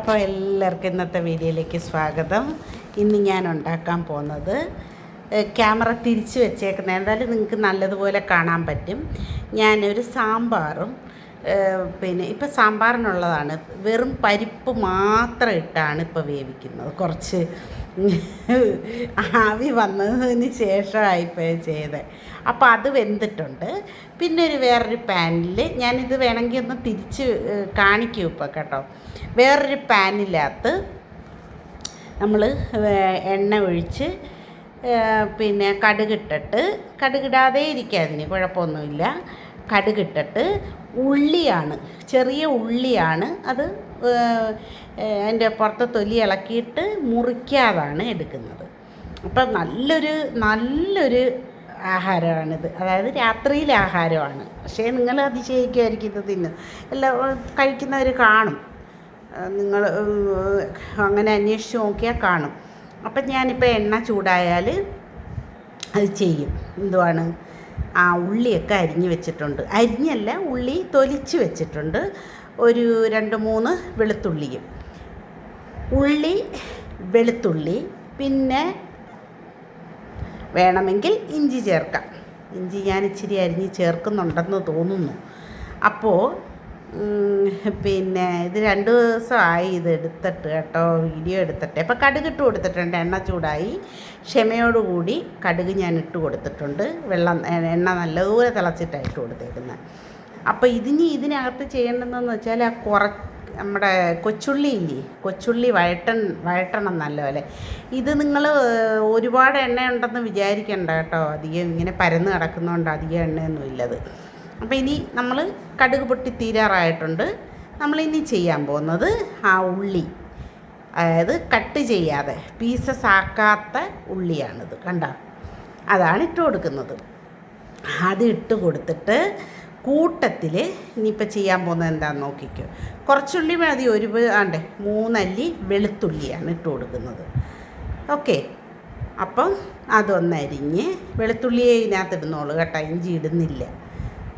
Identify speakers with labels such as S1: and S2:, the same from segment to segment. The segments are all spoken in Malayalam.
S1: അപ്പോൾ എല്ലാവർക്കും ഇന്നത്തെ വീഡിയോയിലേക്ക് സ്വാഗതം. ഇന്ന് ഞാൻ ഉണ്ടാക്കാൻ പോകുന്നത് ക്യാമറ തിരിച്ച് വെച്ചേക്കുന്നത്. എന്തായാലും നിങ്ങൾക്ക് നല്ലതുപോലെ കാണാൻ പറ്റും. ഞാനൊരു സാമ്പാറും പിന്നെ ഇപ്പം സാമ്പാറിനുള്ളതാണ്. വെറും പരിപ്പ് മാത്രം ഇട്ടാണ് ഇപ്പോൾ വേവിക്കുന്നത്. കുറച്ച് ആവി വന്നതിന് ശേഷമായിപ്പോൾ ചെയ്തത് അപ്പോൾ അത് വെന്തിട്ടുണ്ട്. പിന്നെ ഒരു വേറൊരു പാനിൽ ഞാനിത് വേണമെങ്കിൽ ഒന്ന് തിരിച്ച് കാണിക്കും ഇപ്പോൾ കേട്ടോ. വേറൊരു പാനിനകത്ത് നമ്മൾ എണ്ണ ഒഴിച്ച് പിന്നെ കടുകിട്ടിട്ട് കടുകിടാതെ ഇരിക്കുക അതിന് കുഴപ്പമൊന്നുമില്ല. കടുകിട്ടിട്ട് ഉള്ളിയാണ് ചെറിയ ഉള്ളിയാണ് അത് അതിന്റെ പുറത്തെ തൊലി ഇളക്കിയിട്ട് മുറിക്കാതാണ് എടുക്കുന്നത്. അപ്പം നല്ലൊരു നല്ലൊരു ആഹാരമാണിത്. അതായത് രാത്രിയിലെ ആഹാരമാണ്. പക്ഷേ നിങ്ങൾ അതിശയിക്കുമായിരിക്കും ഇത് തിന്ന്. എല്ലാം കഴിക്കുന്നവർ കാണും. നിങ്ങൾ അങ്ങനെ അന്വേഷിച്ച് നോക്കിയാൽ കാണും. അപ്പം ഞാനിപ്പോൾ എണ്ണ ചൂടായാൽ അത് ചെയ്യും. എന്തുവാണ്? ആ ഉള്ളിയൊക്കെ അരിഞ്ഞ് വെച്ചിട്ടുണ്ട്. അരിഞ്ഞല്ല ഉള്ളി തൊലിച്ച് വെച്ചിട്ടുണ്ട്. ഒരു രണ്ട് മൂന്ന് വെളുത്തുള്ളിയും. ഉള്ളി വെളുത്തുള്ളി പിന്നെ വേണമെങ്കിൽ ഇഞ്ചി ചേർക്കാം. ഇഞ്ചി ഞാൻ ഇച്ചിരി അരിഞ്ഞ് ചേർക്കുന്നുണ്ടെന്ന് തോന്നുന്നു. അപ്പോൾ പിന്നെ ഇത് രണ്ട് ദിവസമായി ഇത് എടുത്തിട്ട് കേട്ടോ വീഡിയോ എടുത്തിട്ട്. അപ്പോൾ കടുക് ഇട്ട് കൊടുത്തിട്ടുണ്ട് എണ്ണ ചൂടായി. ക്ഷമയോടുകൂടി കടുക് ഞാൻ ഇട്ട് കൊടുത്തിട്ടുണ്ട്. വെള്ളം എണ്ണ നല്ലതുപോലെ തിളച്ചിട്ടാണ് ഇട്ട് കൊടുത്തേക്കുന്നത്. അപ്പോൾ ഇതിനി ഇതിനകത്ത് ചെയ്യേണ്ടതെന്ന് വെച്ചാൽ ആ കുറ നമ്മുടെ കൊച്ചുള്ളി ഇല്ലേ? കൊച്ചുള്ളി വഴട്ടൻ വഴട്ടണം നല്ലപോലെ. ഇത് നിങ്ങൾ ഒരുപാട് എണ്ണ ഉണ്ടെന്ന് വിചാരിക്കണ്ട കേട്ടോ. അധികം ഇങ്ങനെ പരന്ന് കിടക്കുന്നതുകൊണ്ട് അധികം എണ്ണയൊന്നും ഇല്ലത്. അപ്പോൾ ഇനി നമ്മൾ കടുക് പൊട്ടി തീരാറായിട്ടുണ്ട്. നമ്മളിനി ചെയ്യാൻ പോകുന്നത് ആ ഉള്ളി. അതായത് കട്ട് ചെയ്യാതെ പീസസ് ആക്കാത്ത ഉള്ളിയാണിത്. കണ്ട? അതാണ് ഇട്ട് കൊടുക്കുന്നത്. അത് ഇട്ട് കൊടുത്തിട്ട് കൂട്ടത്തിൽ ഇനിയിപ്പോൾ ചെയ്യാൻ പോകുന്നത് എന്താണെന്ന് നോക്കിക്കോ. കുറച്ചുള്ളി മതി ഒരു ആണ്ട് മൂന്നല്ലി വെളുത്തുള്ളിയാണ് ഇട്ട് കൊടുക്കുന്നത്. ഓക്കെ. അപ്പം അതൊന്നരിഞ്ഞ് വെളുത്തുള്ളിയെ ഇതിനകത്ത് ഇടുന്നോളൂ കേട്ടോ ഇഞ്ചി ഇടുന്നില്ല.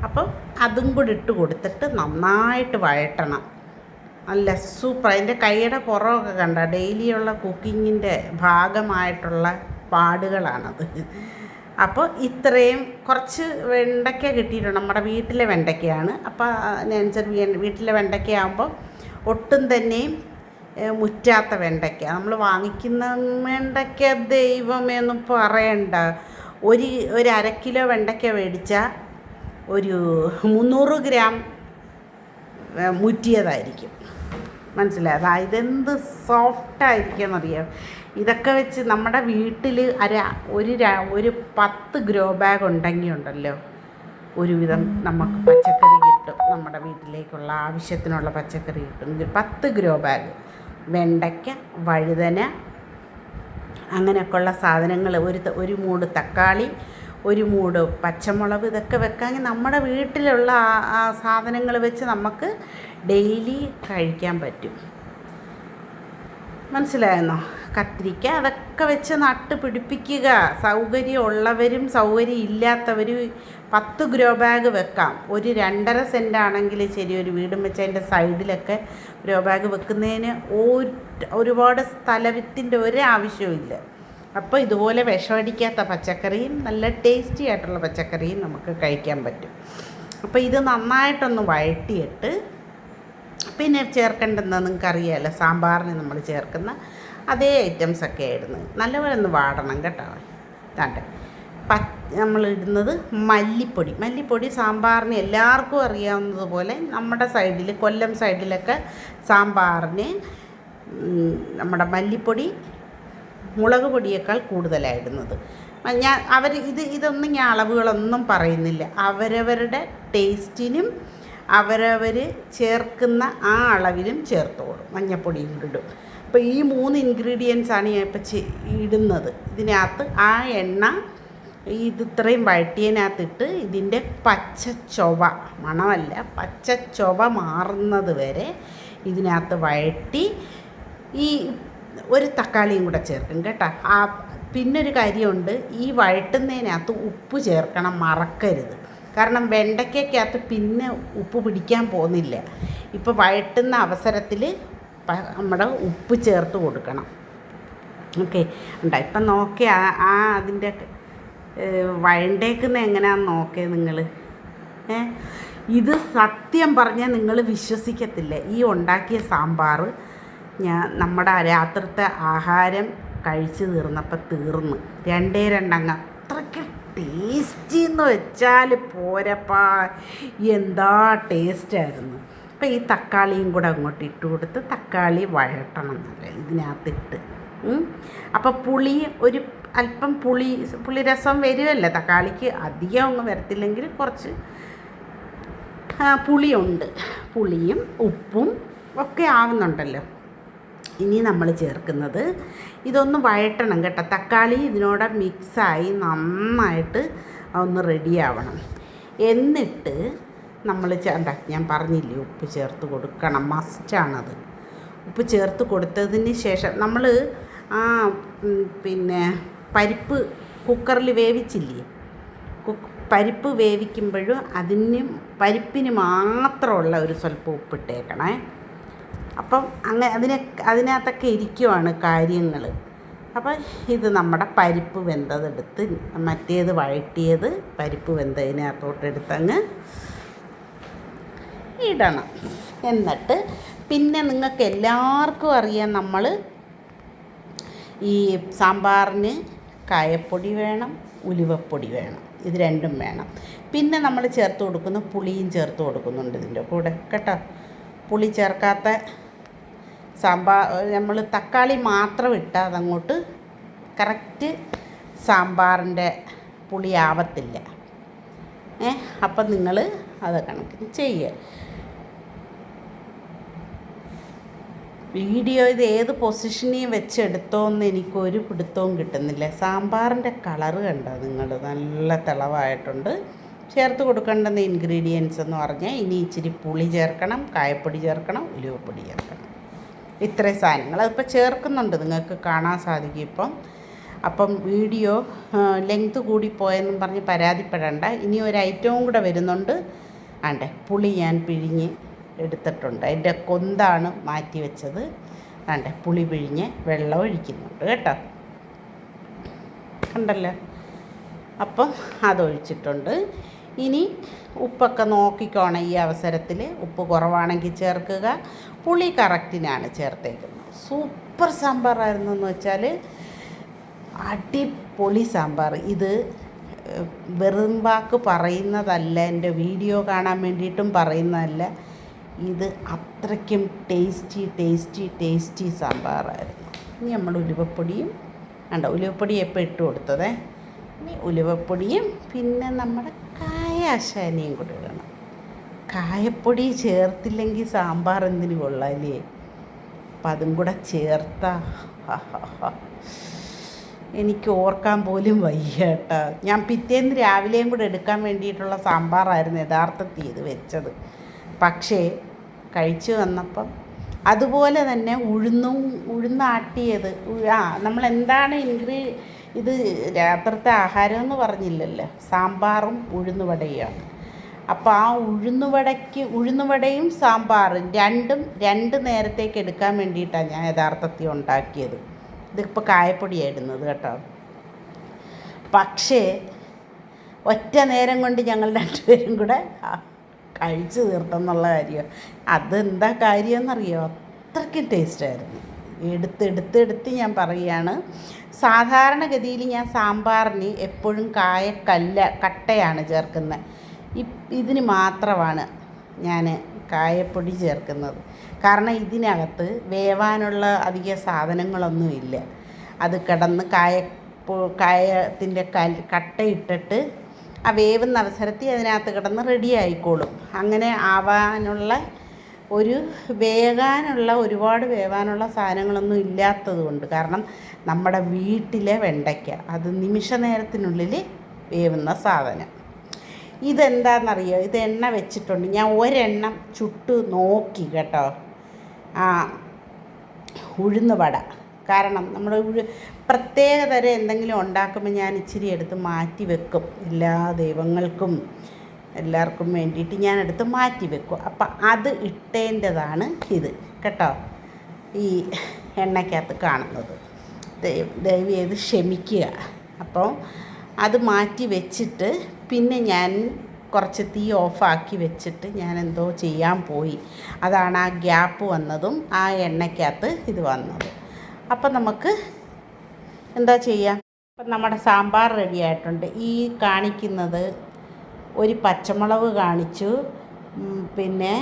S1: അപ്പം അതും കൂടി ഇട്ട് കൊടുത്തിട്ട് നന്നായിട്ട് വഴട്ടണം നല്ല സൂപ്പർ. അതിന്റെ കൈയുടെ പുറമൊക്കെ കണ്ട ഡെയിലിയുള്ള കുക്കിങ്ങിന്റെ ഭാഗമായിട്ടുള്ള പാടുകളാണത്. അപ്പോൾ ഇത്രയും കുറച്ച് വെണ്ടയ്ക്ക കിട്ടിയിട്ടുണ്ട്. നമ്മുടെ വീട്ടിലെ വെണ്ടയ്ക്കയാണ്. അപ്പോൾ അതിനനുസരിച്ച് വീട്ടിലെ വെണ്ടയ്ക്കയാകുമ്പോൾ ഒട്ടും തന്നെയും മുറ്റാത്ത വെണ്ടയ്ക്ക. നമ്മൾ വാങ്ങിക്കുന്ന വെണ്ടയ്ക്ക ദൈവമെന്ന് പറയണ്ട. ഒരു ഒരു അര കിലോ വെണ്ടയ്ക്ക മേടിച്ചാൽ ഒരു മുന്നൂറ് ഗ്രാം മുറ്റിയതായിരിക്കും. മനസ്സിലായി. അതായത് എന്ത് സോഫ്റ്റായിരിക്കും എന്നറിയാം ഇതൊക്കെ വെച്ച് നമ്മുടെ വീട്ടിൽ അര ഒരു ഒരു പത്ത് ഗ്രോ ബാഗ് ഉണ്ടെങ്കിൽ ഉണ്ടല്ലോ ഒരുവിധം നമുക്ക് പച്ചക്കറി കിട്ടും. നമ്മുടെ വീട്ടിലേക്കുള്ള ആവശ്യത്തിനുള്ള പച്ചക്കറി കിട്ടും. പത്ത് ഗ്രോ ബാഗ് വെണ്ടയ്ക്ക വഴുതന അങ്ങനെയൊക്കെയുള്ള സാധനങ്ങൾ ഒരു ഒരു മൂട് തക്കാളി ഒരു മൂട് പച്ചമുളക് ഇതൊക്കെ വെക്കാമെങ്കിൽ നമ്മുടെ വീട്ടിലുള്ള ആ സാധനങ്ങൾ വെച്ച് നമുക്ക് ഡെയിലി കഴിക്കാൻ പറ്റും. മനസ്സിലായെന്നോ? കത്തിരിക്ക അതൊക്കെ വെച്ച് നട്ട് പിടിപ്പിക്കുക. സൗകര്യമുള്ളവരും സൗകര്യം ഇല്ലാത്തവരും പത്ത് ഗ്രോ ബാഗ് വെക്കാം. ഒരു രണ്ടര സെന്റ് ആണെങ്കിൽ ശരി ഒരു വീടും വെച്ച് അതിന്റെ സൈഡിലൊക്കെ ഗ്രോ ബാഗ് വെക്കുന്നതിന് ഒരു ഒരുപാട് സ്ഥലത്തിന്റെ ഒരാവശ്യവും ഇല്ല അപ്പോൾ ഇതുപോലെ വിഷമടിക്കാത്ത പച്ചക്കറിയും നല്ല ടേസ്റ്റി ആയിട്ടുള്ള പച്ചക്കറിയും നമുക്ക് കഴിക്കാൻ പറ്റും. അപ്പോൾ ഇത് നന്നായിട്ടൊന്ന് വഴറ്റിയിട്ട് പിന്നെ ചേർക്കേണ്ടതെന്ന് നിങ്ങൾക്ക് അറിയാമല്ലോ സാമ്പാറിന് നമ്മൾ ചേർക്കുന്ന അതേ ഐറ്റംസ് ഒക്കെ ഇടുന്നത് നല്ലപോലെ ഒന്ന് വാടണം കേട്ടോ. താണ്ടെ പ നമ്മൾ ഇടുന്നത് മല്ലിപ്പൊടി. മല്ലിപ്പൊടി സാമ്പാറിന് എല്ലാവർക്കും അറിയാവുന്നതുപോലെ നമ്മുടെ സൈഡിൽ കൊല്ലം സൈഡിലൊക്കെ സാമ്പാറിന് നമ്മുടെ മല്ലിപ്പൊടി മുളക് പൊടിയേക്കാൾ കൂടുതലായിടുന്നത് ഞാൻ അവർ ഇത് ഇതൊന്നും ഞാൻ അളവുകളൊന്നും പറയുന്നില്ല. അവരവരുടെ ടേസ്റ്റിനും അവരവർ ചേർക്കുന്ന ആ അളവിലും ചേർത്തോളും. മഞ്ഞപ്പൊടിയും കൂടി ഇടും. അപ്പോൾ ഈ മൂന്ന് ഇൻഗ്രീഡിയൻസാണ് ഞാൻ ഇപ്പോൾ ഇടുന്നത്. ഇതിനകത്ത് ആ എണ്ണ ഇത് ഇത്രയും വഴറ്റിയതിനകത്തിട്ട് ഇതിന്റെ പച്ച ചൊവ മണമല്ല പച്ച ചൊവ മാറുന്നത് വരെ ഇതിനകത്ത് വഴറ്റി ഈ ഒരു തക്കാളിയും കൂടെ ചേർക്കും കേട്ടോ. ആ പിന്നൊരു കാര്യമുണ്ട് ഈ വഴട്ടുന്നതിനകത്ത് ഉപ്പ് ചേർക്കണം മറക്കരുത്. കാരണം വെണ്ടയ്ക്കകത്ത് പിന്നെ ഉപ്പ് പിടിക്കാൻ പോകുന്നില്ല. ഇപ്പോൾ വഴട്ടുന്ന അവസരത്തിൽ നമ്മുടെ ഉപ്പ് ചേർത്ത് കൊടുക്കണം. ഓക്കെ. ഉണ്ടോ? ഇപ്പം നോക്കി ആ ആ അതിന്റെ വഴണ്ടേക്കുന്ന എങ്ങനെയാണെന്ന് നോക്കേ നിങ്ങൾ ഏ? ഇത് സത്യം പറഞ്ഞാൽ നിങ്ങൾ വിശ്വസിക്കത്തില്ല. ഈ ഉണ്ടാക്കിയ സാമ്പാർ ഞാൻ നമ്മുടെ രാത്രിത്തെ ആഹാരം കഴിച്ചു തീർന്നപ്പോൾ തീർന്ന്. രണ്ടേ രണ്ടങ്ങ് ടേസ്റ്റി എന്ന് വെച്ചാൽ പോരപ്പാ. എന്താ ടേസ്റ്റായിരുന്നു അപ്പം ഈ തക്കാളിയും കൂടെ അങ്ങോട്ട് ഇട്ട് കൊടുത്ത് തക്കാളി വഴട്ടണം എന്നല്ല ഇതിനകത്തിട്ട്. അപ്പോൾ പുളി ഒരു അല്പം പുളി പുളിരസം വരുമല്ലേ തക്കാളിക്ക്? അധികം ഒന്നും വരത്തില്ലെങ്കിൽ കുറച്ച് പുളിയുണ്ട്. പുളിയും ഉപ്പും ഒക്കെ ആവുന്നുണ്ടല്ലോ. ഇനി നമ്മൾ ചേർക്കുന്നത് ഇതൊന്ന് വഴട്ടണം കേട്ടോ. തക്കാളി ഇതിനോട് മിക്സായി നന്നായിട്ട് ഒന്ന് റെഡിയാവണം എന്നിട്ട് നമ്മൾ ചേണ്ട ഞാൻ പറഞ്ഞില്ലേ ഉപ്പ് ചേർത്ത് കൊടുക്കണം. മസ്റ്റാണത് ഉപ്പ് ചേർത്ത് കൊടുത്തതിന് ശേഷം നമ്മൾ ആ പിന്നെ പരിപ്പ് കുക്കറിൽ വേവിച്ചില്ലേ? കുക്ക് പരിപ്പ് വേവിക്കുമ്പോഴും അതിന് പരിപ്പിന് മാത്രമുള്ള ഒരു സ്വല്പം ഉപ്പിട്ടേക്കണേ. അപ്പം അങ്ങനെ അതിനെ അതിനകത്തൊക്കെ ഇരിക്കുവാണ് കാര്യങ്ങൾ അപ്പം ഇത് നമ്മുടെ പരിപ്പ് വെന്തതെടുത്ത് മറ്റേത് വഴറ്റിയത് പരിപ്പ് വെന്തതിനകത്തോട്ട് എടുത്തങ്ങ് ഇടണം. എന്നിട്ട് പിന്നെ നിങ്ങൾക്ക് എല്ലാവർക്കും അറിയാം നമ്മൾ ഈ സാമ്പാറിന് കായപ്പൊടി വേണം ഉലുവപ്പൊടി വേണം. ഇത് രണ്ടും വേണം. പിന്നെ നമ്മൾ ചേർത്ത് കൊടുക്കുന്ന പുളിയും ചേർത്ത് കൊടുക്കുന്നുണ്ട് ഇതിന്റെ കൂടെ. കേട്ടോ? പുളി ചേർക്കാത്ത സാമ്പാർ നമ്മൾ തക്കാളി മാത്രം ഇട്ടാൽ അതങ്ങോട്ട് കറക്റ്റ് സാമ്പാറിന്റെ പുളിയാവത്തില്ല ഏ അപ്പം നിങ്ങൾ അത് കണക്കിന് ചെയ്യുക. വീഡിയോ ഇത് ഏത് പൊസിഷനിൽ വെച്ചെടുത്തോന്ന് എനിക്കൊരു പിടുത്തവും കിട്ടുന്നില്ല. സാമ്പാറിന്റെ കളറ് കണ്ടോ നിങ്ങൾ? നല്ല തിളവായിട്ടുണ്ട്. ചേർത്ത് കൊടുക്കേണ്ടുന്ന ഇൻഗ്രീഡിയൻസ് എന്ന് പറഞ്ഞാൽ ഇനി ഇച്ചിരി പുളി ചേർക്കണം കായപ്പൊടി ചേർക്കണം ഉലുവപ്പൊടി ചേർക്കണം. ഇത്രയും സാധനങ്ങൾ. അതിപ്പോൾ ചേർക്കുന്നുണ്ട്. നിങ്ങൾക്ക് കാണാൻ സാധിക്കും ഇപ്പം. അപ്പം വീഡിയോ ലെങ്ത് കൂടിപ്പോയെന്നും പറഞ്ഞ് പരാതിപ്പെടേണ്ട. ഇനി ഒരു ഐറ്റവും കൂടെ വരുന്നുണ്ട്. ആണ്ടെ പുളി ഞാൻ പിഴിഞ്ഞ് എടുത്തിട്ടുണ്ട്. അതിന്റെ കൊന്താണ് മാറ്റി വെച്ചത്? ആണ്ടെ പുളി പിഴിഞ്ഞ് വെള്ളം ഒഴിക്കുന്നുണ്ട് കേട്ടോ. കണ്ടല്ലോ? അപ്പം അതൊഴിച്ചിട്ടുണ്ട് ഇനി ഉപ്പൊക്കെ നോക്കിക്കോണം ഈ അവസരത്തിൽ. ഉപ്പ് കുറവാണെങ്കിൽ ചേർക്കുക. പുളി കറക്റ്റിനാണ് ചേർത്തേക്കുന്നത്. സൂപ്പർ സാമ്പാറായിരുന്നു എന്ന് വെച്ചാൽ അടിപൊളി സാമ്പാർ. ഇത് വെറും വാക്ക് പറയുന്നതല്ല. എന്റെ വീഡിയോ കാണാൻ വേണ്ടിയിട്ടും പറയുന്നതല്ല. ഇത് അത്രയ്ക്കും ടേസ്റ്റി ടേസ്റ്റി ടേസ്റ്റി സാമ്പാറായിരുന്നു. ഇനി നമ്മൾ ഉലുവപ്പൊടിയും വേണ്ട ഉലുവപ്പൊടി എപ്പോൾ ഇട്ട് കൊടുത്തതേ? ഇനി ഉലുവപ്പൊടിയും പിന്നെ നമ്മുടെ കായാശാനിയും കൂടെ ഇടണം. കായപ്പൊടി ചേർത്തില്ലെങ്കിൽ സാമ്പാർ എന്തിനു കൊള്ളാലേ അപ്പം അതും കൂടെ ചേർത്ത. എനിക്ക് ഓർക്കാൻ പോലും വയ്യ ഞാൻ പിറ്റേന്ന് രാവിലെയും കൂടെ എടുക്കാൻ വേണ്ടിയിട്ടുള്ള സാമ്പാറായിരുന്നു യഥാർത്ഥത്തിൽ ഇത് വെച്ചത്. പക്ഷേ കഴിച്ചു വന്നപ്പം അതുപോലെ തന്നെ ഉഴുന്നും ഉഴുന്നാട്ടിയത്. ആ നമ്മൾ എന്താണ് ഇൻഗ്രീ ഇത് രാത്രിത്തെ ആഹാരം എന്ന് പറഞ്ഞില്ലല്ലോ. സാമ്പാറും ഉഴുന്നുവടയുമാണ് അപ്പോൾ ആ ഉഴുന്നുവടയ്ക്ക് ഉഴുന്നുവടയും സാമ്പാറും രണ്ടും രണ്ട് നേരത്തേക്ക് എടുക്കാൻ വേണ്ടിയിട്ടാണ് ഞാൻ യഥാർത്ഥത്തിൽ ഉണ്ടാക്കിയത്. ഇതിപ്പോൾ കായപ്പൊടിയായിരുന്നത് കേട്ടോ. പക്ഷേ ഒറ്റ നേരം കൊണ്ട് ഞങ്ങൾ രണ്ടുപേരും കൂടെ കഴിച്ചു തീർത്തെന്നുള്ള കാര്യം. അതെന്താ കാര്യമെന്നറിയോ? അത്രയ്ക്കും ടേസ്റ്റായിരുന്നു എടുത്ത് എടുത്ത് എടുത്ത് ഞാൻ പറയുകയാണ്. സാധാരണഗതിയിൽ ഞാൻ സാമ്പാറിന് എപ്പോഴും കായക്കല്ല കട്ടയാണ് ചേർക്കുന്നത്. ഇതിന് മാത്രമാണ് ഞാൻ കായപ്പൊടി ചേർക്കുന്നത്. കാരണം ഇതിനകത്ത് വേവാനുള്ള അധിക സാധനങ്ങളൊന്നുമില്ല. അത് കിടന്ന് കായ കായത്തിന്റെ കൽ കട്ടയിട്ടിട്ട് ആ വേവുന്ന അവസരത്തിൽ അതിനകത്ത് കിടന്ന് റെഡി ആയിക്കോളും. അങ്ങനെ ആവാനുള്ള ഒരു വേകാനുള്ള ഒരുപാട് വേവാനുള്ള സാധനങ്ങളൊന്നും ഇല്ലാത്തത് കൊണ്ട് കാരണം നമ്മുടെ വീട്ടിലെ വെണ്ടയ്ക്ക അത് നിമിഷ നേരത്തിനുള്ളിൽ വേവുന്ന സാധനം. ഇതെന്താണെന്നറിയോ ഇത് എണ്ണ വെച്ചിട്ടുണ്ട്. ഞാൻ ഒരെണ്ണം ചുട്ട് നോക്കി കേട്ടോ. ആ ഉഴുന്ന് വട. കാരണം നമ്മൾ പ്രത്യേകതരം പ്രത്യേക എന്തെങ്കിലും ഉണ്ടാക്കുമ്പോൾ ഞാൻ ഇച്ചിരി എടുത്ത് മാറ്റി വെക്കും എല്ലാ ദൈവങ്ങൾക്കും. എല്ലാവർക്കും വേണ്ടിയിട്ട് ഞാൻ അടുത്ത് മാറ്റി വെക്കും. അപ്പം അത് ഇട്ടേന്റെതാണ് ഇത്. കേട്ടോ? ഈ എണ്ണയ്ക്കകത്ത് കാണുന്നത്. ദയവ് ചെയ്ത് ക്ഷമിക്കുക. അപ്പോൾ അത് മാറ്റി വെച്ചിട്ട് പിന്നെ ഞാൻ കുറച്ച് തീ ഓഫാക്കി വെച്ചിട്ട് ഞാൻ എന്തോ ചെയ്യാൻ പോയി. അതാണ് ആ ഗ്യാപ്പ് വന്നതും ആ എണ്ണയ്ക്കകത്ത് ഇത് വന്നത്. അപ്പം നമുക്ക് എന്താ ചെയ്യാം? അപ്പം നമ്മുടെ സാമ്പാർ റെഡി ആയിട്ടുണ്ട്. ഈ കാണിക്കുന്നത് ഒരു പച്ചമുളക് കാണിച്ചു. പിന്നെ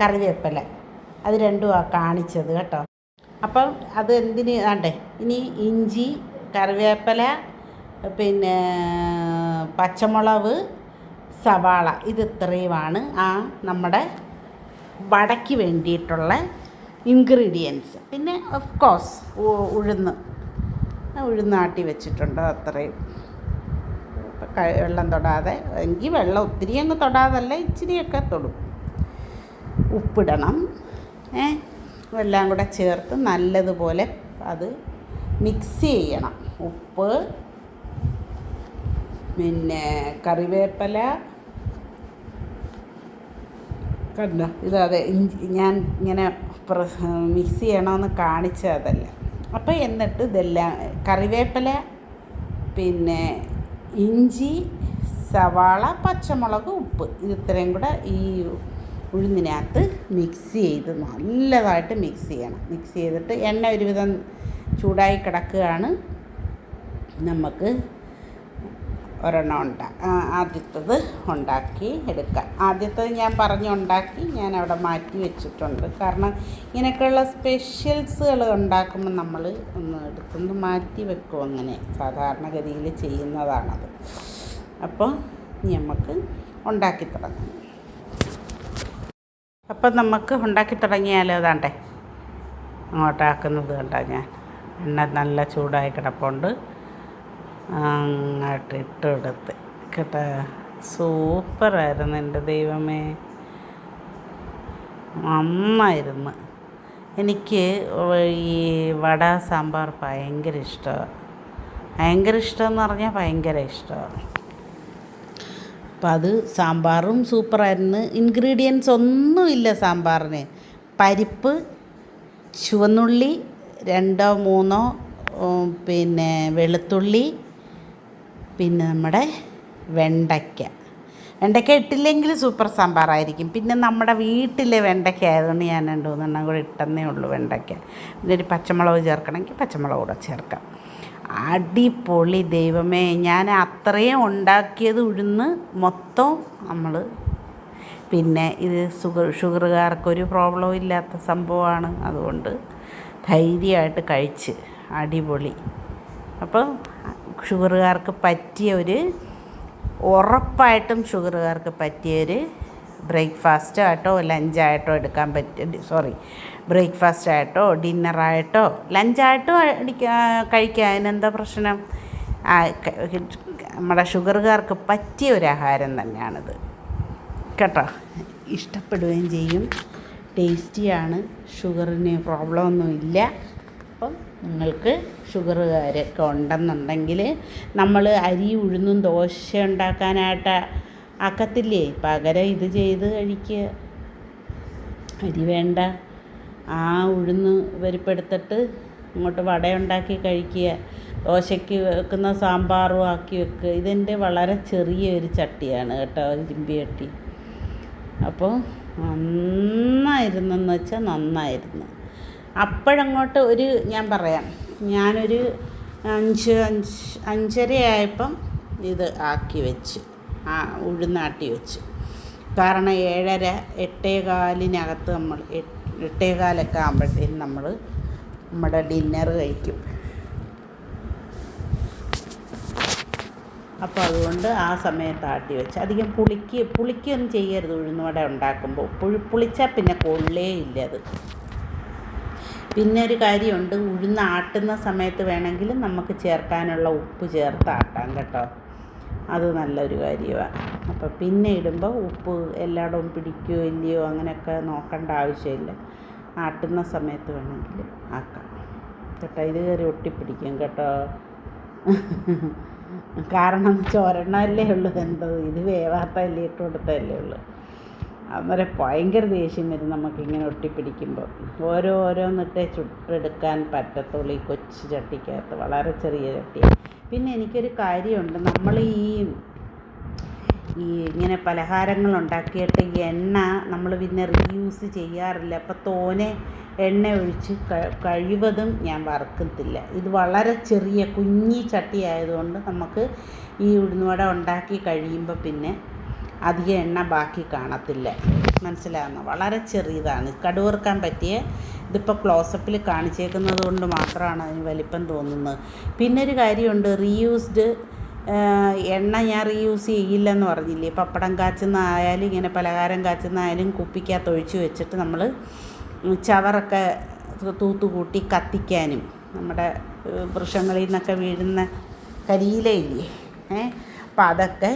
S1: കറിവേപ്പില. അത് രണ്ടുമാണ് കാണിച്ചത് കേട്ടോ. അപ്പം അത് എന്തിന് ആണ്ടേ ഇനി ഇഞ്ചി കറിവേപ്പില പിന്നെ പച്ചമുളക് സവാള ഇത് ഇത്രയുമാണ് ആ നമ്മുടെ വടയ്ക്ക് വേണ്ടിയിട്ടുള്ള ഇൻഗ്രീഡിയൻസ് പിന്നെ ഓഫ് കോഴ്സ് ഉഴുന്ന്. ഉഴുന്നാട്ടി വെച്ചിട്ടുണ്ട് അത്രയും. വെള്ളം തൊടാതെ എങ്കിൽ വെള്ളം ഒത്തിരി അങ്ങ് തൊടാതല്ല ഇച്ചിരിയൊക്കെ തൊടും. ഉപ്പിടണം ഏ? എല്ലാം കൂടെ ചേർത്ത് നല്ലതുപോലെ അത് മിക്സ് ചെയ്യണം. ഉപ്പ് പിന്നെ കറിവേപ്പില കണ്ട ഇതതെ ഞാൻ ഇങ്ങനെ മിക്സ് ചെയ്യണമെന്ന് കാണിച്ചതല്ല. അപ്പോൾ എന്നിട്ട് ഇതെല്ലാം കറിവേപ്പില പിന്നെ ഇഞ്ചി സവാള പച്ചമുളക് ഉപ്പ്. ഇത് ഇത്രയും കൂടെ ഈ ഉഴുന്നിനകത്ത് മിക്സ് ചെയ്ത് നല്ലതായിട്ട് മിക്സ് ചെയ്യണം. മിക്സ് ചെയ്തിട്ട് എണ്ണ ഒരുവിധം ചൂടായി കിടക്കുകയാണ്. നമുക്ക് ഒരെണ്ണം ഉണ്ടാ ആദ്യത്തത് ഉണ്ടാക്കി എടുക്കാം. ആദ്യത്തത് ഞാൻ പറഞ്ഞ് ഉണ്ടാക്കി ഞാൻ അവിടെ മാറ്റി വെച്ചിട്ടുണ്ട്. കാരണം ഇങ്ങനെയൊക്കെയുള്ള സ്പെഷ്യൽസുകൾ ഉണ്ടാക്കുമ്പോൾ നമ്മൾ ഒന്ന് എടുത്തൊന്ന് മാറ്റി വെക്കും അങ്ങനെ സാധാരണഗതിയിൽ ചെയ്യുന്നതാണത്. അപ്പോൾ നമുക്ക് ഉണ്ടാക്കി തുടങ്ങാം. അപ്പം നമുക്ക് ഉണ്ടാക്കി തുടങ്ങിയാലോ അതാണ്ടേ അങ്ങോട്ടാക്കുന്നത് കണ്ടാ ഞാൻ. എണ്ണ നല്ല ചൂടായി കിടപ്പുണ്ട്. അങ്ങോട്ട് ഇട്ടെടുത്ത് കേട്ടോ സൂപ്പറായിരുന്നു എന്റെ ദൈവമേ. നന്നായിരുന്നു. എനിക്ക് ഈ വട സാമ്പാർ ഭയങ്കര ഇഷ്ടമാണ്. ഭയങ്കര ഇഷ്ടമെന്ന് പറഞ്ഞാൽ ഭയങ്കര ഇഷ്ടമാണ്. അപ്പം അത് സാമ്പാറും സൂപ്പറായിരുന്നു. ഇൻഗ്രീഡിയൻസ് ഒന്നുമില്ല സാമ്പാറിന്. പരിപ്പ് ചുവന്നുള്ളി രണ്ടോ മൂന്നോ പിന്നെ വെളുത്തുള്ളി പിന്നെ നമ്മുടെ വെണ്ടയ്ക്ക. വെണ്ടയ്ക്ക ഇട്ടില്ലെങ്കിൽ സൂപ്പർ സാമ്പാറായിരിക്കും പിന്നെ നമ്മുടെ വീട്ടിലെ വെണ്ടയ്ക്ക ആയതുകൊണ്ട് ഞാൻ രണ്ട് മൂന്നെണ്ണം കൂടെ ഇട്ടെന്നേ ഉള്ളൂ വെണ്ടയ്ക്ക. പിന്നെ ഒരു പച്ചമുളക് ചേർക്കണമെങ്കിൽ പച്ചമുളക് കൂടെ ചേർക്കാം. അടിപൊളി ദൈവമേ ഞാൻ അത്രയും ഉണ്ടാക്കിയത് ഉഴുന്ന് മൊത്തം നമ്മൾ പിന്നെ ഇത് ഷുഗർ ഷുഗറുകാർക്കൊരു പ്രോബ്ലം ഇല്ലാത്ത സംഭവമാണ്. അതുകൊണ്ട് ധൈര്യമായിട്ട് കഴിച്ച്. അടിപൊളി. അപ്പം ഷുഗറുകാർക്ക് പറ്റിയ ഒരു ഉറപ്പായിട്ടും ഷുഗറുകാർക്ക് പറ്റിയൊരു ബ്രേക്ക്ഫാസ്റ്റ് ആയിട്ടോ ലഞ്ചായിട്ടോ എടുക്കാൻ പറ്റും സോറി ബ്രേക്ക്ഫാസ്റ്റ് ആയിട്ടോ ഡിന്നറായിട്ടോ ലഞ്ചായിട്ടോ കഴിക്കുക അതിനെന്താ പ്രശ്നം? നമ്മുടെ ഷുഗറുകാർക്ക് പറ്റിയ ഒരു ആഹാരം തന്നെയാണിത്. കേട്ടോ? ഇഷ്ടപ്പെടുകയും ചെയ്യും. ടേസ്റ്റിയാണ്. ഷുഗറിന് പ്രോബ്ലം ഇല്ല അപ്പം നിങ്ങൾക്ക് ഷുഗറുകാരൊക്കെ ഉണ്ടെന്നുണ്ടെങ്കിൽ നമ്മൾ അരി ഉഴുന്നും ദോശ ഉണ്ടാക്കാനായിട്ട് ആക്കത്തില്ലേ? പകരം ഇത് ചെയ്ത് കഴിക്കുക. അരി വേണ്ട. ആ ഉഴുന്ന് പരിപ്പെടുത്തിട്ട് ഇങ്ങോട്ട് വടയുണ്ടാക്കി കഴിക്കുക. ദോശയ്ക്ക് വെക്കുന്ന സാമ്പാറും ആക്കി വെക്കുക. ഇതെന്റെ വളരെ ചെറിയൊരു ചട്ടിയാണ് കേട്ടോ ഇരുമ്പി ചട്ടി. അപ്പോൾ നന്നായിരുന്നെന്ന് വെച്ചാൽ നന്നായിരുന്നു. അപ്പോഴങ്ങോട്ട് ഒരു ഞാൻ പറയാം. ഞാനൊരു അഞ്ച് അഞ്ച് അഞ്ചര ആയപ്പം ഇത് ആക്കി വെച്ച് ആ ഉഴുന്നാട്ടി വെച്ച്. കാരണം ഏഴര എട്ടേ കാലിനകത്ത് നമ്മൾ എട്ടേ കാലൊക്കെ ആകുമ്പോഴത്തേനും നമ്മൾ നമ്മുടെ ഡിന്നർ കഴിക്കും. അപ്പോൾ അതുകൊണ്ട് ആ സമയത്ത് ആട്ടി വെച്ച്. അധികം പുളിക്ക് പുളിക്കൊന്നും ചെയ്യരുത്. ഉഴുന്നുവട ഉണ്ടാക്കുമ്പോൾ പുളി പുളിച്ചാൽ പിന്നെ കൊള്ളേ ഇല്ല അത്. പിന്നെ ഒരു കാര്യമുണ്ട്. ഉഴുന്ന് ആട്ടുന്ന സമയത്ത് വേണമെങ്കിൽ നമുക്ക് ചേർക്കാനുള്ള ഉപ്പ് ചേർത്ത് ആട്ടാം കേട്ടോ. അത് നല്ലൊരു കാര്യമാണ് അപ്പോൾ പിന്നെ ഇടുമ്പോൾ ഉപ്പ് എല്ലായിടവും പിടിക്കുകയോ ഇല്ലയോ അങ്ങനെയൊക്കെ നോക്കേണ്ട ആവശ്യമില്ല. ആട്ടുന്ന സമയത്ത് വേണമെങ്കിൽ ആക്കാം. കേട്ടോ ഇത് കയറി ഒട്ടിപ്പിടിക്കും കേട്ടോ. കാരണം ചോരണമല്ലേ ഉള്ളൂ എന്തോ. ഇത് വേവാത്തല്ലേ ഇട്ട് കൊടുത്തല്ലേ ഉള്ളൂ. അന്നേരം ഭയങ്കര ദേഷ്യം വരും നമുക്കിങ്ങനെ ഒട്ടിപ്പിടിക്കുമ്പോൾ. ഓരോ ഓരോന്നിട്ടേ ചുട്ടെടുക്കാൻ പറ്റത്തുള്ളൂ ഈ കൊച്ചു ചട്ടിക്കകത്ത്. വളരെ ചെറിയ ചട്ടി പിന്നെ എനിക്കൊരു കാര്യമുണ്ട്. നമ്മൾ ഈ ഈ ഇങ്ങനെ പലഹാരങ്ങൾ ഉണ്ടാക്കിയിട്ട് എണ്ണ നമ്മൾ പിന്നെ റീയൂസ് ചെയ്യാറില്ല. അപ്പോൾ തോനെ എണ്ണ ഒഴിച്ച് കഴിവതും ഞാൻ വറുക്കത്തില്ല. ഇത് വളരെ ചെറിയ കുഞ്ഞി ചട്ടി ആയതുകൊണ്ട് നമുക്ക് ഈ ഉഴുന്നുവട ഉണ്ടാക്കി കഴിയുമ്പോൾ പിന്നെ അധികം എണ്ണ ബാക്കി കാണത്തില്ല. മനസ്സിലാകുന്നു വളരെ ചെറിയതാണ്. കടുവറുക്കാൻ പറ്റിയ ഇതിപ്പോൾ ക്ലോസപ്പിൽ കാണിച്ചേക്കുന്നത് കൊണ്ട് മാത്രമാണ് അതിന് വലിപ്പം തോന്നുന്നത്. പിന്നെ ഒരു കാര്യമുണ്ട് റീയൂസ്ഡ് എണ്ണ ഞാൻ റീയൂസ് ചെയ്യില്ലെന്ന് പറഞ്ഞില്ലേ? പപ്പടം കാച്ചുന്നതായാലും ഇങ്ങനെ പലഹാരം കാച്ചുന്നതായാലും കുപ്പിക്കകത്ത് ഒഴിച്ച് വെച്ചിട്ട് നമ്മൾ ചവറൊക്കെ തൂത്തുകൂട്ടി കത്തിക്കാനും. നമ്മുടെ വൃക്ഷങ്ങളിൽ നിന്നൊക്കെ വീഴുന്ന കരിയിലയില്ലേ? ഏ അപ്പം അതൊക്കെ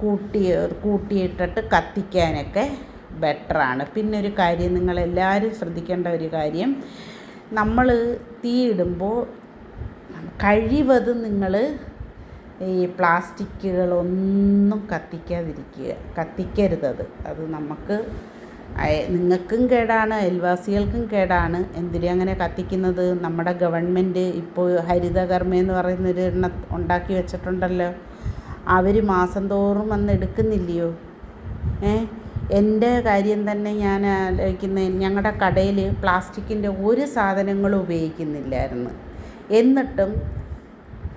S1: കൂട്ടി കൂട്ടിയിട്ടിട്ട് കത്തിക്കാനൊക്കെ ബെറ്ററാണ് പിന്നെ ഒരു കാര്യം നിങ്ങളെല്ലാവരും ശ്രദ്ധിക്കേണ്ട ഒരു കാര്യം നമ്മൾ തീയിടുമ്പോൾ കഴിവതും നിങ്ങൾ ഈ പ്ലാസ്റ്റിക്കുകളൊന്നും കത്തിക്കാതിരിക്കുക കത്തിക്കരുതത്. അത് നമുക്ക് നിങ്ങൾക്കും കേടാണ് അയൽവാസികൾക്കും കേടാണ്. എന്തിനാ അങ്ങനെ കത്തിക്കുന്നത്? നമ്മുടെ ഗവൺമെന്റ് ഇപ്പോൾ ഹരിതകർമ്മ എന്ന് പറയുന്നൊരു എണ്ണ ഉണ്ടാക്കി വെച്ചിട്ടുണ്ടല്ലോ. അവർ മാസം തോറും വന്ന് എടുക്കുന്നില്ലയോ? ഏ? എന്റെ കാര്യം തന്നെ ഞാൻ ആലോചിക്കുന്ന ഞങ്ങളുടെ കടയിൽ പ്ലാസ്റ്റിക്കിന്റെ ഒരു സാധനങ്ങളും ഉപയോഗിക്കുന്നില്ലായിരുന്നു. എന്നിട്ടും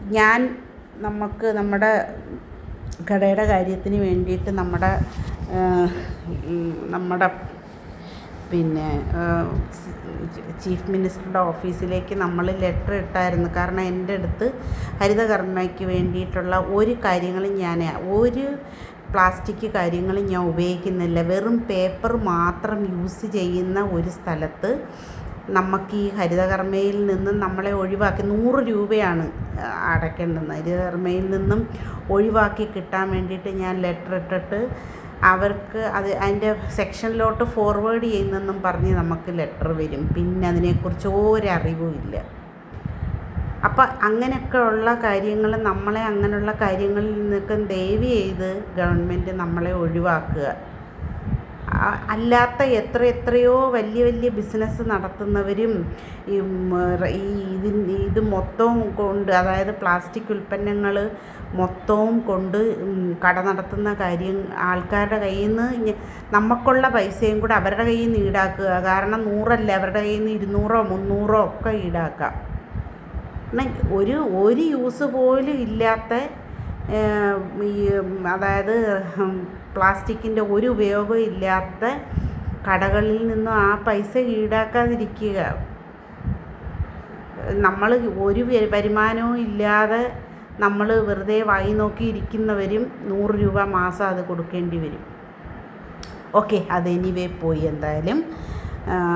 S1: ഞാൻ നമുക്ക് നമ്മുടെ കടയുടെ കാര്യത്തിന് വേണ്ടിയിട്ട് നമ്മുടെ നമ്മുടെ പിന്നെ ചീഫ് മിനിസ്റ്ററുടെ ഓഫീസിലേക്ക് നമ്മൾ ലെറ്റർ ഇട്ടായിരുന്നു. കാരണം എന്റെ അടുത്ത് ഹരിതകർമ്മയ്ക്ക് വേണ്ടിയിട്ടുള്ള ഒരു കാര്യങ്ങളും ഞാൻ ഒരു പ്ലാസ്റ്റിക് കാര്യങ്ങളും ഞാൻ ഉപയോഗിക്കുന്നില്ല. വെറും പേപ്പർ മാത്രം യൂസ് ചെയ്യുന്ന ഒരു സ്ഥലത്ത് നമുക്ക് ഈ ഹരിതകർമ്മയിൽ നിന്നും നമ്മളെ ഒഴിവാക്കി നൂറ് രൂപയാണ് അടയ്ക്കേണ്ടത് ഹരിതകർമ്മയിൽ നിന്നും ഒഴിവാക്കി കിട്ടാൻ വേണ്ടിയിട്ട് ഞാൻ ലെറ്റർ ഇട്ടിട്ട് അവർക്ക് അത് അതിന്റെ സെക്ഷനിലോട്ട് ഫോർവേഡ് ചെയ്യുന്നെന്നും പറഞ്ഞ് നമുക്ക് ലെറ്റർ വരും. പിന്നെ അതിനെക്കുറിച്ച് ഒരറിവും ഇല്ല. അപ്പം അങ്ങനെയൊക്കെ ഉള്ള കാര്യങ്ങൾ നമ്മളെ അങ്ങനെയുള്ള കാര്യങ്ങളിൽ നിന്നൊക്കെ ദയവ് ചെയ്ത് ഗവൺമെന്റ് നമ്മളെ ഒഴിവാക്കുക. അല്ലാത്ത എത്ര എത്രയോ വലിയ വലിയ ബിസിനസ് നടത്തുന്നവരും ഈ ഇതിന് ഇത് മൊത്തവും കൊണ്ട് അതായത് പ്ലാസ്റ്റിക് ഉൽപ്പന്നങ്ങൾ മൊത്തവും കൊണ്ട് കട നടത്തുന്ന കാര്യം ആൾക്കാരുടെ കയ്യിൽ നിന്ന് നമുക്കുള്ള പൈസയും കൂടെ അവരുടെ കയ്യിൽ നിന്ന് ഈടാക്കുക. കാരണം നൂറല്ല അവരുടെ കയ്യിൽ നിന്ന് ഇരുന്നൂറോ മുന്നൂറോ ഒക്കെ ഈടാക്കാം. ഒരു ഒരു യൂസ് പോലും ഇല്ലാത്ത ഈ അതായത് പ്ലാസ്റ്റിക്കിന്റെ ഒരു ഉപയോഗവും ഇല്ലാത്ത കടകളിൽ നിന്നും ആ പൈസ ഈടാക്കാതിരിക്കുക. നമ്മൾ ഒരു വരുമാനവും ഇല്ലാതെ നമ്മൾ വെറുതെ വായി നോക്കി ഇരിക്കുന്നവരും നൂറ് രൂപ മാസം അത് കൊടുക്കേണ്ടി വരും. ഓക്കെ അത് എനിവേ പോയി എന്തായാലും.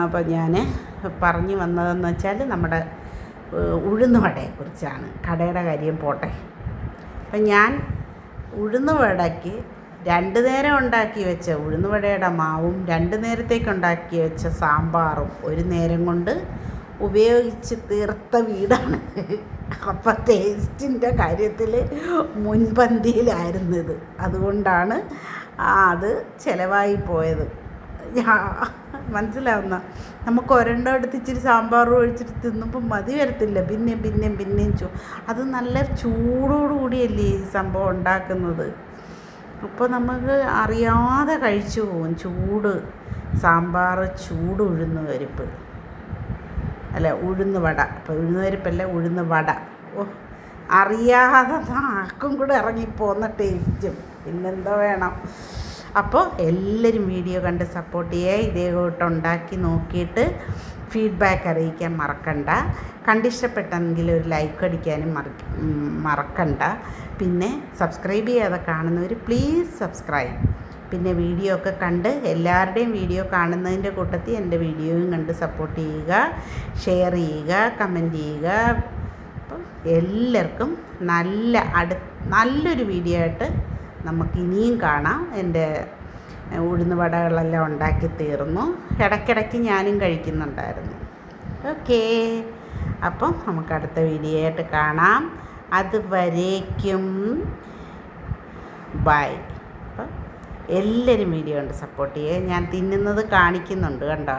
S1: അപ്പോൾ ഞാൻ പറഞ്ഞു വന്നതെന്ന് വെച്ചാൽ നമ്മുടെ ഉഴുന്നുവടയെക്കുറിച്ചാണ്. കടയുടെ കാര്യം പോട്ടെ. അപ്പം ഞാൻ ഉഴുന്നുവടയ്ക്ക് രണ്ട് നേരം ഉണ്ടാക്കി വെച്ച ഉഴുന്നുവടയുടെ മാവും രണ്ട് നേരത്തേക്ക് ഉണ്ടാക്കി വെച്ച സാമ്പാറും ഒരു നേരം കൊണ്ട് ഉപയോഗിച്ച് തീർത്ത വീടാണ്. അപ്പം ടേസ്റ്റിന്റെ കാര്യത്തിൽ മുൻപന്തിയിലായിരുന്നു ഇത് അതുകൊണ്ടാണ് അത് ചിലവായി പോയത്. മനസ്സിലാവുന്ന നമുക്ക് ഒരെണ്ണം എടുത്ത് ഇച്ചിരി സാമ്പാർ ഒഴിച്ചിട്ട് തിന്നുമ്പോൾ മതി വരത്തില്ല. പിന്നെയും പിന്നെയും പിന്നെയും ചൂ അത് നല്ല ചൂടോടുകൂടിയല്ലേ ഈ സംഭവം ഉണ്ടാക്കുന്നത്. അപ്പോൾ നമുക്ക് അറിയാതെ കഴിച്ചു പോകും. ചൂട് സാമ്പാർ ചൂട് ഉഴുന്ന് പരിപ്പ്. അല്ല ഉഴുന്ന് വട. അപ്പോൾ ഉഴുന്ന് പരിപ്പല്ല ഉഴുന്ന് വട. ഓ അറിയാതെ നാക്കും കൂടെ ഇറങ്ങിപ്പോന്ന ടേസ്റ്റും പിന്നെന്തോ വേണം? അപ്പോൾ എല്ലാവരും വീഡിയോ കണ്ട് സപ്പോർട്ട് ചെയ്യുക ഇതേ കൂട്ട് ഉണ്ടാക്കി നോക്കിയിട്ട് ഫീഡ്ബാക്ക് അറിയിക്കാൻ മറക്കണ്ട. കണ്ടിഷ്ടപ്പെട്ടെങ്കിൽ ഒരു ലൈക്ക് അടിക്കാനും മറക്കണ്ട. പിന്നെ സബ്സ്ക്രൈബ് ചെയ്യാതെ കാണുന്നവർ പ്ലീസ് സബ്സ്ക്രൈബ് പിന്നെ വീഡിയോ ഒക്കെ കണ്ട് എല്ലാവരുടെയും വീഡിയോ കാണുന്നതിന്റെ കൂട്ടത്തിൽ എന്റെ വീഡിയോയും കണ്ട് സപ്പോർട്ട് ചെയ്യുക ഷെയർ ചെയ്യുക കമന്റ് ചെയ്യുക. അപ്പം എല്ലാവർക്കും നല്ല അടു നല്ലൊരു വീഡിയോ ആയിട്ട് നമുക്ക് ഇനിയും കാണാം. എന്റെ ഉഴുന്ന് വടകളെല്ലാം ഉണ്ടാക്കി തീർന്നു. ഇടയ്ക്കിടയ്ക്ക് ഞാനും കഴിക്കുന്നുണ്ടായിരുന്നു. ഓക്കേ. അപ്പം നമുക്ക് അടുത്ത വീഡിയോ ആയിട്ട് കാണാം. അതുവരേക്കും ബൈ. അപ്പം എല്ലാവരും വീഡിയോ ഉണ്ട് സപ്പോർട്ട് ചെയ്യുക. ഞാൻ തിന്നുന്നത് കാണിക്കുന്നുണ്ട് കണ്ടോ?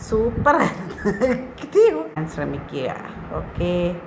S1: സൂപ്പറായിരുന്നു. ശ്രമിക്കുക. ഓക്കേ.